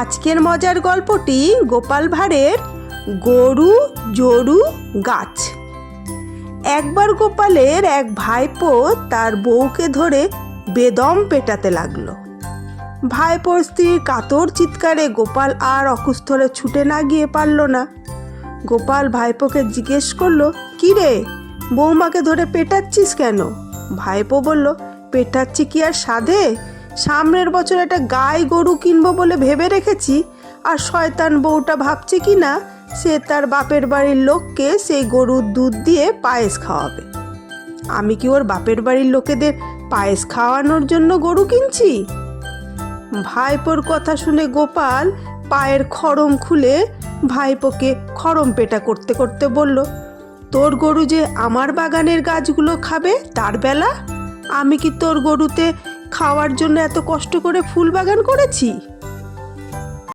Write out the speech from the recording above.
আজকের মজার গল্পটি গোপাল ভাঁড়ের গরু জরু গাছ। একবার গোপালের এক ভাইপো তার বউকে ধরে বেদম পেটাতে লাগল। ভাইপোর স্ত্রীর কাতর চিৎকারে গোপাল আর অকুস্থলে ছুটে না গিয়ে পারল না। গোপাল ভাইপোকে জিজ্ঞেস করল, কি রে, বৌমাকে ধরে পেটাচ্ছিস কেন? ভাইপো বলল, পেটাচ্ছি কি আর সাধে? সামনের বছর একটা গাই গরু কিনবো বলে ভেবে রেখেছি, আর শয়তান বউটা ভাবছে কি না, সে তার বাপের বাড়ির লোককে সেই গরুর দুধ দিয়ে পায়েস খাওয়াবে। আমি কি ওর বাপের বাড়ির লোকেদের পায়েস খাওয়ানোর জন্য গরু কিনছি? ভাইপোর কথা শুনে গোপাল পায়ের খড়ম খুলে ভাইপোকে খড়ম পেটা করতে করতে বলল, তোর গরু যে আমার বাগানের গাছগুলো খাবে তার বেলা? আমি কি তোর গরুতে খাওয়ার জন্য এত কষ্ট করে ফুল বাগান করেছি?